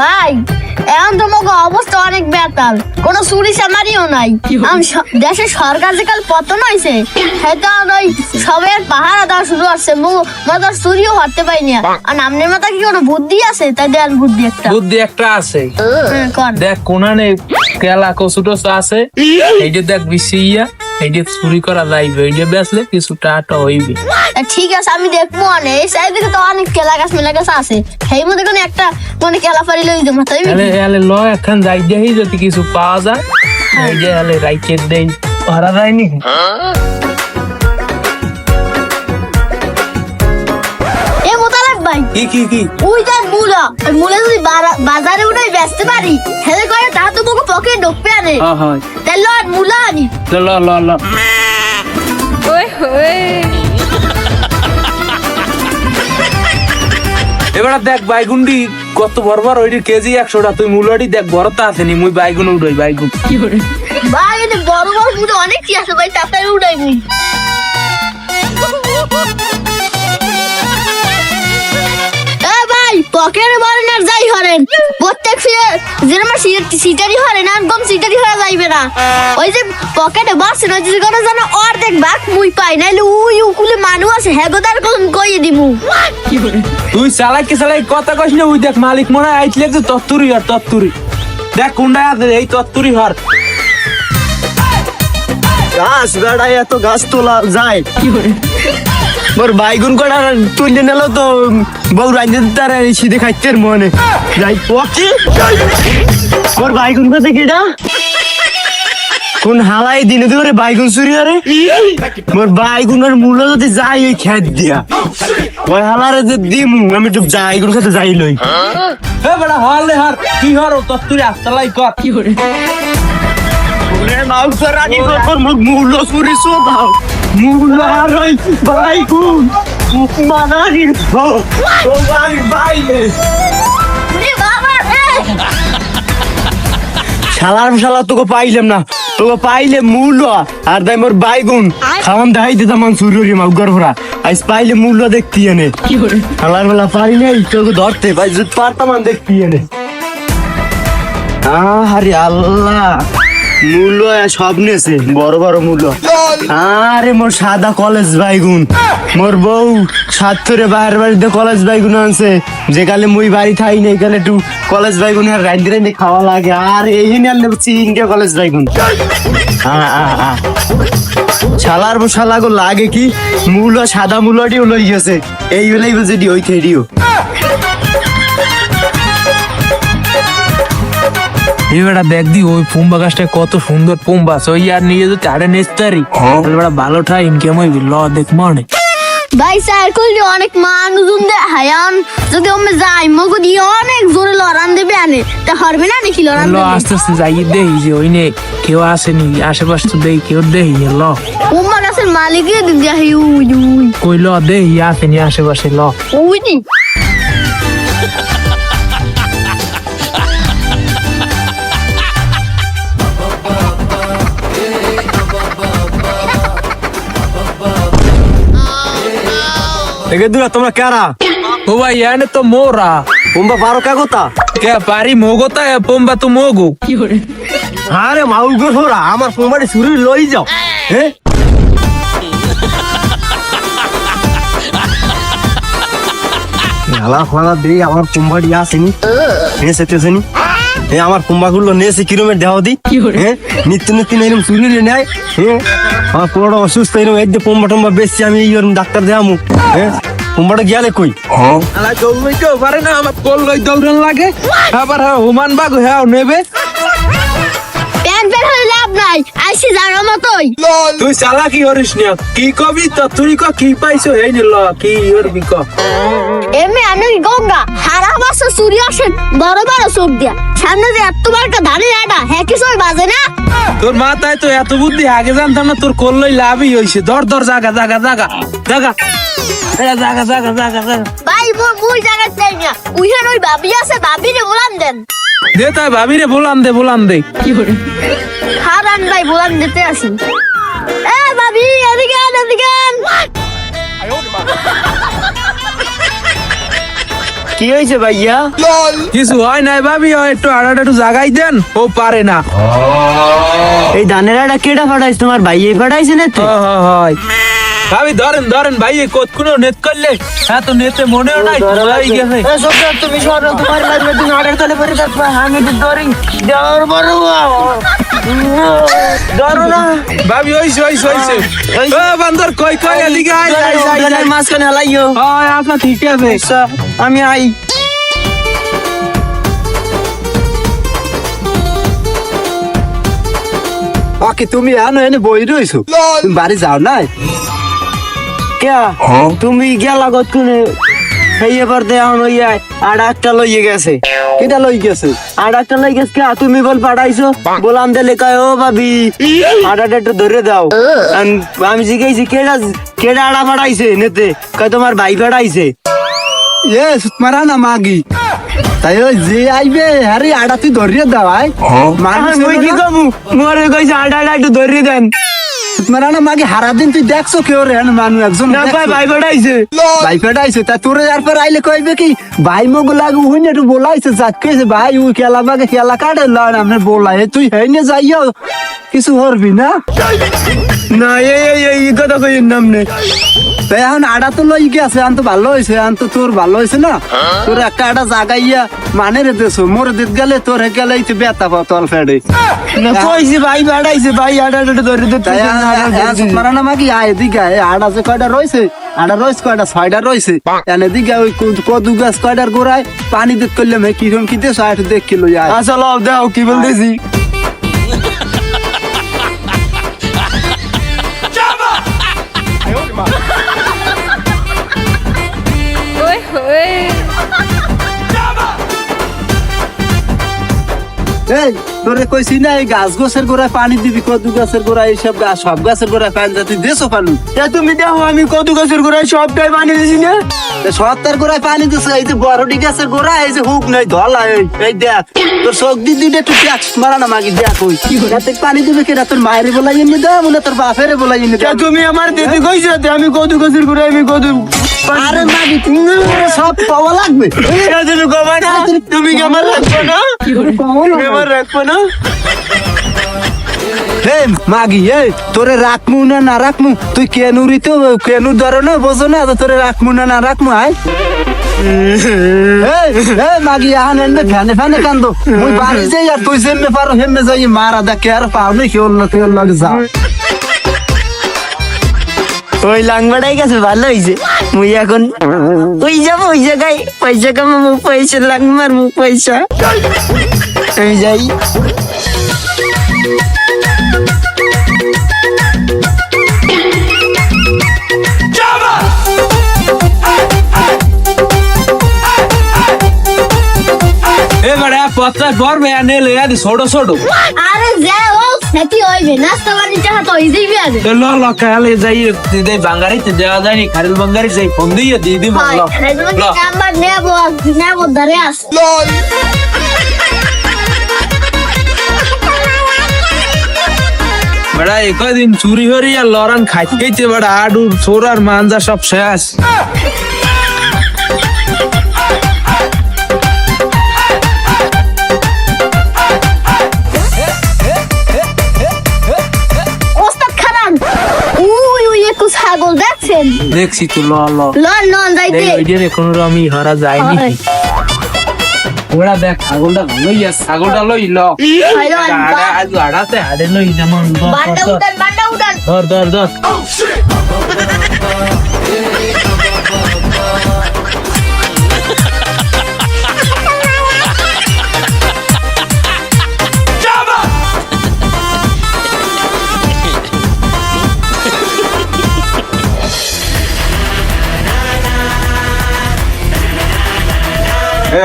ভাই এখন তো মোক অবস্থা অনেক বেতাল। কোনো চুরি চামারিও নাই। দেশের সরকার যে কাল পতন হয়েছে সেটা ওই সবের পাহারা দেওয়া শুরু হচ্ছে। মতো চুরিও হতে পারি না আর আমনের মাথা কি কোনো বুদ্ধি আছে? তাই দেন বুদ্ধি একটা। বুদ্ধি একটা আছে। দেখ কোনানে কেলা কচু টচু আছে এই যে দেখ বেশি এই যে চুরি করা যাইবে এইটা বেচলে কিছু টাটা হইবে। ঠিক আছে আমি দেখব মানে এই সাইডে তো অনেক কেলা গাছ মেলা গাছ আছে। সেই মধ্যে কোনো একটা মানে কেলা পারি লই দেবো তাই এলে এলে ল এখন যাই দেখি যদি কিছু পাওয়া যায়। এই যে এলে রাইকের দেই। হারা যায়নি ভাই কি কি কি? ওই তার মূলা। ওই মূলা যদি বাজারে উঠে বেচতে পারি হেলে করে তা তো মুখে পকেট ঢুকবে আনে হ্যাঁ হ্যাঁ। তাই মূলা আনি। ল ল ল এবার দেখ বাইগুন্ডি কত বরবার বড় ওইটি কেজি একশোটা। তুই মূলটি দেখ বড়টা আছে নি। মুই বাইগুন উড়াই বাইগুন। কি ভাই এটা বড় বড় মূলা অনেক কি আছে ভাই তাড়াতাড়ি উঠাই মুই। পকেটে বলেন আর যাই হরেন। প্রত্যেক ফিরে যেরকম সিটারি হরেন আর কম সিটারি হয়ে যাইবে না। ওই যে পকেটে বসেন ওই যে কোনো যেন অর্ধেক ভাগ মুই পাই নাইলে উই উকুলে মানুষ আছে হেগোদার কোন কইয়ে দিমু? তুই চালাই কি চালাই কথা কইস না ওই দেখ মালিক মনে হয় আইতলে যে তত্তুরি হর তত্তুরি। দেখ কোনটা আছে এই তত্তুরি হর। গাছ বেড়ায় এত গাছ তোলা যায়। মোর বাইগুন কটা তুলে নিল তো বউ রাইতে তার সিধে খাইতে মনে। যাই পকি মোর বাইগুন কাছে কেটা কোন হালাই দিনে ধরে বাইগুন চুরি করে? মোর বাইগুনের মূল্য যদি যাই ওই খেত দিয়া। ওই হালারে যে দিমু আমি তো বাইগুন খেতে যাই লই। এ বড় হর লে হর কি হর ও তত্তুরি আস্তালাই কর। কি করে ওরে মাউ করানি তোর মুখ মূল্য চুরি সো দাও ওই বাইগুন মানানি ও ভাই বাবা রে। শালার শালা তোকে পাইলাম না। তোকে পাইলে মূল্য আর তাই মোর বাইগুন। খাওয়ান দেখাই দিতাম মান সুরি মাউ গরভরা আজ পাইলে মূল্য দেখতি এনে। শালার বেলা পারি নাই তোকে ধরতে। ভাই যদি পারতাম দেখতি এনে। আহ আরে আল্লাহ। মূল্য সব নেছে বড় বড় মূল্য। আরে মোর সাদা কলেজ বাইগুন। মোর বউ সাত করে বাইরের বাড়িতে কলেজ বাইগুন আনছে যে কালে মুই বাড়ি থাই না এখানে একটু কলেজ বাইগুন আর রাইতে রাইতে খাওয়া লাগে। আর এই নিয়ে চিনকে কলেজ বাইগুন। শালার বো শালা গো লাগে কি? মূল সাদা মূলটিও লই গেছে এই হলেই বুঝে ওই খেডিও এবারে দেখ দি ওই পুম্বা গাছটা কত সুন্দর পুম্বা সই আর নিয়ে যদি আরে নেস্তারি এবার ভালোটা ইনকাম হইবি? ল দেখ মনে। ভাই স্যার করলে অনেক মানুষজন দে হায়ান যদি আমি যাই মগো দিয়ে অনেক জোরে লড়ান দেবে আনে। তা হরবে না নাকি লড়ান ল দেবে? আস্তে আস্তে যাই দেখি যে ওই নে কেউ আসেনি আশেপাশে তো দেখি কেউ দেখি ল। উম্মা গাছের দিদি আহি উই উই। কই ল দেখি আসেনি আশেপাশে ল। উই এগে দুরা তোমরা কারা? ও ভাই এনে তো মোরা। তোমরা পারো কা কথা কে পারি মোগোতা এ পুম্বা তো মোগো। আরে মাউ গো হোরা আমার ফোনবাড়ি চুরি লই যাও। হ্যাঁ হালা ফালা দেই আমার কুম্বাড়ি আসেনি। হ্যাঁ সেতেছেনি। এ আমার কুম্বাগুলো নিয়েছে কিরমের দেহ দি হ্যাঁ নিত্য নিত্য এরকম চুরি নেয় হ্যাঁ আমার পুরোটা অসুস্থ এরকম একদম কুম্বা টুম্বা বেশি আমি এরকম ডাক্তার দেখামু হ্যাঁ কুম্বাটা গেলে কই? আলা দৌড়াইতেও পারে না আমার কোল লই দৌড়ান লাগে। আবার হ্যাঁ হুমান বাগ হ্যাঁ নেবে। প্যান প্যান হলে লাভ নাই আইসি জায়গা মতোই। তুই চালা কি করিস না কি কবি তো তুই ক কি পাইছো এই কি করবি ক। এমনি আমি গঙ্গা হারা বছর চুরি আসেন বড় বড় চোখ দিয়া। সামনে যে এত বড় একটা ধানের আটা হ্যাঁ কিছু বাজে না? তোর মাথায় তো এত বুদ্ধি আগে জানতাম না তোর করলই লাভই হইছে। দর দর জাগা জাগা জাগা জাগা। জাগা জাগা জাগা জাগা। ভাই মোর মুই জায়গা চাই না। উইহান ওই ভাবি আছে ভাবি রে বলান দেন। দে তাই ভাবি রে বলান দে দে। হারান ভাই বলান দিতে আসি এ কি হয়েছে ভাইয়া? কিছু হয় নাই ভাবি একটু আড়াটা একটু জাগাই দেন ও পারে না। এই ধানের আটা কেটা ফাটাইছে? তোমার ভাইয়ে ফাটাইছে না তো? হয় ভাবি ধরেন ধরেন ভাই কত কোনো নেট করলে? হ্যাঁ তো নেতে মনেও নাই চলাই গেছে। তুমি সরো তোমার লাগবে তুমি আটার তলে পরে থাকবা আমি তো ধরি। দেওয়ার বড় ধরো না ভাবি ওইছে ওইছে ওইছে ও বান্দর কই কই এদিকে আয়, আয়, আয়। মাঝখানে হালাইও। হয় আচ্ছা ঠিক আছে। আমি আই। ওকে তুমি আনো এনে বই রইছো? বাড়ি যাও নাই? কে তুমি গেলা গত কোনে? এই এবার দে এখন ওই আর একটা লইয়ে গেছে। কেটা লই গেছে? আর একটা লই গেছে কে? তুমি বল পাঠাইছো। বললাম দিলে কয় ও ভাবি আটাটা একটু ধরে দাও। আন- আমি জিজ্ঞেসি কেডা কেডা আড়া পাঠাইছে নেতে? কয় তোমার ভাই পাঠাইছে। এ মারা না মাগি। তাই ওই যে আইবে আরে আড়া তুই ধরিয়ে দাও আই মানুষ মুই কি কমু? মোরে কইছে আটা একটু ধরে দেন। মারা না মাগি হারা দিন তুই দেখছ কেউ রে হ্যাঁ মানুষ একজন না? ভাই ভাই পাঠাইছে ভাই পেটাইছে তা তোরে এরপর আইলে কইবে কি ভাই মগ লাগু হুইনে একটু বলাইছে যাক কেছে ভাই উই খেলা বাগে খেলা কাটে লয় আমরা বলাই তুই হেনে যাইও কিছু হরবি না? না এই এই এই এই কথা কই নাম নে তাই এখন আড়া তো লই গেছে আন তো ভালো হয়েছে আন তো তোর ভালো হয়েছে না? তোর একটা আড়া জাগাইয়া মানে রে দেছো মোর দিত গেলে তোর হে গেলে তো বেতা পাও তল ফেড়ে না কইছে ভাই পাঠাইছে ভাই আটা আটা ধরে দে তাই মারা না মাকি আয় আয় আড়া যে কয়টা রয়েছে আড়া রয়েছে কয়টা ছয়টা রয়েছে এনে দিকে ওই কদ- গাছ কয়টার গোড়ায় পানি দিত করলে মে কিরম কি দেশ আয় দেখ কিলো আচ্ছা লও দাও কি বলতেছি? এই তোরে কইছি না এই গাছ গোছের গোড়ায় পানি দিবি কদু গাছের গোড়ায় এইসব গাছ সব গাছের গোড়ায় পানি দে তুই দেছো পানি। তা তুমি দেখো আমি কত গাছের গোড়ায় সবটাই পানি দিছি না। সত্তর গোড়ায় পানি দিছে এই যে বড়ডি গাছের গোড়ায় এই যে হুক নাই ধলা এই এই দেখ তোর চোখ দি দুইটা একটু দেখ মারা না মাগি দেখ ওই। রাতে পানি দিবে কেনা তোর মায়ের বলাই এনে দে বলে তোর বাপের বলাই এনে দে। তা তুমি আমার দিদি কইছো আমি কত গাছের গোড়ায় আমি কত আরে মাগি তুমি সব পাওয়া লাগবে। তুমি কি আমার রাখব না? আমার রাখব না? হে মাগি হে তোরে রাখমু না না রাখমু? তুই কেনুরি তো কেনু ধরো না বোঝো না তোরে রাখমু না না রাখমু এই, মাগি আহান এনে ফ্যানে ফ্যানে কান্দো। মুই বাড়ি যাই আর তুই যেমনে পারো হেমনে যাই মারা দেখে আর পাও না কেউ না কেউ লাগে যা ওই লাংবাড়াই গেছে ভালো হইছে। মুই এখন ওই যাব ওই জায়গায়। পয়সা কামাবো পয়সা লাং মারবো পয়সা। আমি যাই। এবারে পত্তা পড়বে আর নেলে আদি ছোট ছোট। আরে যে ও নাকি হইবে? নাস্তা বাড়ি চাহা তো যাইবে আরে তো ল ল কালে যাই দিদে বাঙ্গারিতে যাওয়া যায় নি খারিল বাঙ্গারি যাই ফোন দিয়ে দিয়ে দিব হয় ল রেজমেন্ট ল। নাম্বার নেব নেব ধরে আস। বেড়া চুরি হরি আর লরান বেড়া আডুর ছোড়ার মাঞ্জা সব শেষ। দেখছি তো ল ল। লন লন যাইতে। এই ওই যে কোনো আমি হারা যায়নি। ওরা দেখ ছাগলটা ভালোই আছে। ছাগলটা লই ল। আড়াতে আড়ে লই যেমন ধর, ধর, ধর এ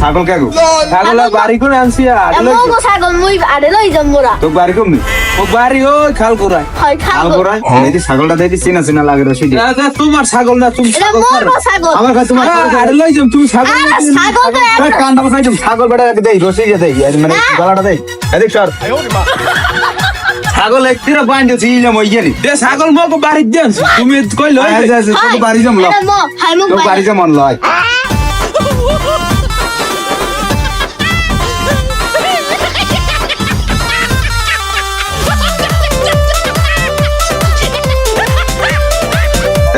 ছাগল কে গো? ছাগল বাড়ি করে আনছি আর? লই এমন ছাগল মুই আরে লই যাম মোরা তো বাড়ি কমনি? ও বাড়ি ওই খাল করায় হয় আল খাব করায় দেখি ছাগলটা দেখি চিনা চিনা লাগে রসি দিয়ে। না, তোমার ছাগল না তুমি ছাগল মোর করো। ছাগল। আমার কাছে তোমার আরে, লই যাম তুমি ছাগল ছাগল তো কান্দা বসাই তুমি ছাগল বেটা দেই রসি দিয়ে দেই। এই মানে গলাটা দেই। এদিক সর। ছাগল একটির বাইন দিছি ইলাম ওই গেলি। দে ছাগল মগ বাড়ি দেন তুমি কই লই যা যা বাড়ি যাম ল হাই মুখ বাড়ি যাম লয়।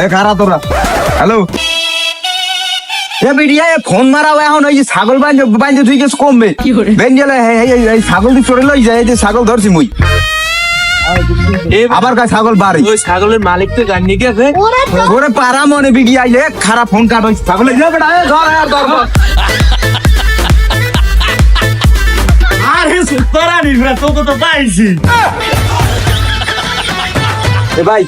এ খারা তোরা? হ্যালো এ বিডিয়া এ ফোন মারাও এখন ওই যে ছাগল বাঞ্জে বাঞ্জে তুই গেছ কমবে। বেঞ্জেলে এই ছাগল তুই চড়ে লই যায় যে ছাগল ধরছি মুই। আবার কা ছাগল বাড়ি? ওই ছাগলের মালিক তো জানি গেছে। ওরে পারা মনে বিডি আইলে খারাপ ফোন কাট ওই ছাগল। এই যাবে ধর এ ধর। আরে তোরা নিবে তোকে তো পাইছি। এ ভাই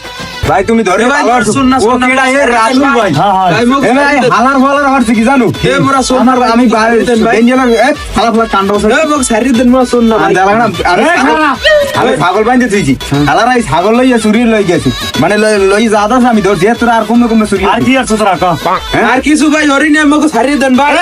ভাই তুমি ধরে ভাই, না, না, এ ভাই, রাজু ভাই। হ্যাঁ হ্যাঁ। ভাই, ভাই। হালার ফালার হচ্ছে কি জানো? এ মোরা শোন না, ভাই, আমি সারিয়ে দেন, ভাই। বেঞ্জেলের এ হালার ফালার কাণ্ড আছে। এ মোক সারি দেন মোরা শোন না ভাই। আমি দেখলাম না, খারা। আমি ছাগল বাঁধতে থুইছি হালার এই ছাগল লইয়া চুরি লই গেছি। মানে লই- লই যা আমি ধরছি এ তোরা আর কমে কমে চুরি আর কি আছে তোরা ক আর কিছু ভাই হরিণ মোক সারিয়ে দেন ভাই।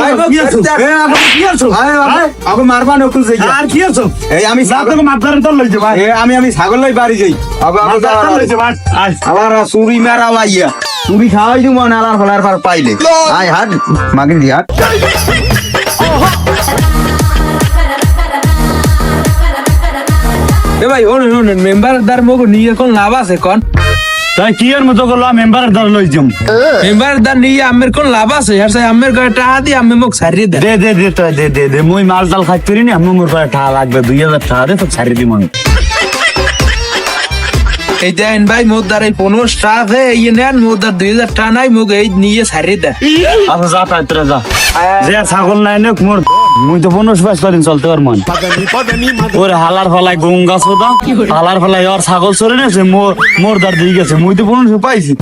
ভাই মোক কি আছো? এ, আবার কি আছো? আরে বাবা, হ্যাঁ? আগে মারবা নকুল যাই আর কি আছো? এই আমি যা ছাগল তোকে মাথার তোর লইছে ভাই। এ আমি আমি ছাগল লই বাড়ি যাই। আগে আগে তোর লইছে ভাই। আবার চুরি মারা আইয়া চুরি খাওয়াই দিব না আলার ফলার পর পাইলে। আয় হাট মাগিন দি হাট। এ ভাই শুনুন শুনুন মেম্বার দার মোক নিয়ে কোন লাভ আছে কোন? তাই কি এর মতো করল মেম্বারের দ্বার লইছম মেম্বার দার নিয়ে আমের কোন লাভ আছে? আর সাই আমের গায়ে টাকা দিয়ে আমি মোক সারিয়ে দেন দে দে দে তো দে দে দে মুই মাল টাল খাইতে পারি না আমি মোর পায়ে টাকা লাগবে দুই হাজার টাকা দে তো ছাড়ি দিব আমি। এই দেন ভাই মোর দ্বার এই পনেরো স্টাফ হে এই নেন মোর দ্বার দুই হাজার টাকা নাই মোক এই নিয়ে সারি দে আচ্ছা যা তাই তোরা যা। যে ছাগল নাই নে মোর মুই তো পনেরো পাঁচ দিন চলতে পারব। ওরে হালার ফলায় গম গাছ ওটা হালার ফলায় ওর ছাগল চলে নেছে মোর মোর দার দিয়ে গেছে। মুই তো পনেরো পাইছি।